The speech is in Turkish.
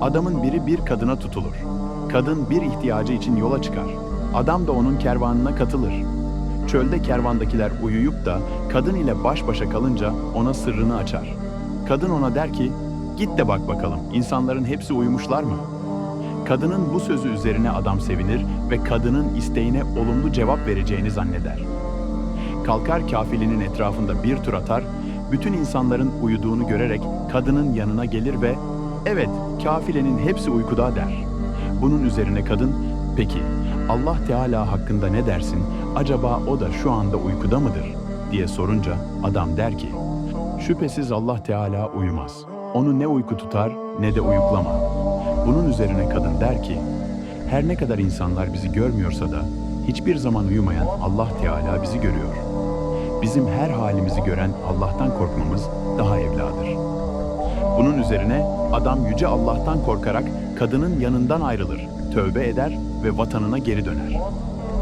Adamın biri bir kadına tutulur. Kadın bir ihtiyacı için yola çıkar. Adam da onun kervanına katılır. Çölde kervandakiler uyuyup da kadın ile baş başa kalınca ona sırrını açar. Kadın ona der ki, git de bak bakalım insanların hepsi uyumuşlar mı? Kadının bu sözü üzerine adam sevinir ve kadının isteğine olumlu cevap vereceğini zanneder. Kalkar kafilinin etrafında bir tur atar, bütün insanların uyuduğunu görerek kadının yanına gelir ve ''Evet, kafilenin hepsi uykuda.'' der. Bunun üzerine kadın ''Peki, Allah Teala hakkında ne dersin? Acaba o da şu anda uykuda mıdır?'' diye sorunca adam der ki ''Şüphesiz Allah Teala uyumaz. Onu ne uyku tutar ne de uyuklama.'' Bunun üzerine kadın der ki ''Her ne kadar insanlar bizi görmüyorsa da hiçbir zaman uyumayan Allah Teala bizi görüyor.'' Bizim her halimizi gören Allah'tan korkmamız daha evladır. Bunun üzerine adam yüce Allah'tan korkarak kadının yanından ayrılır, tövbe eder ve vatanına geri döner.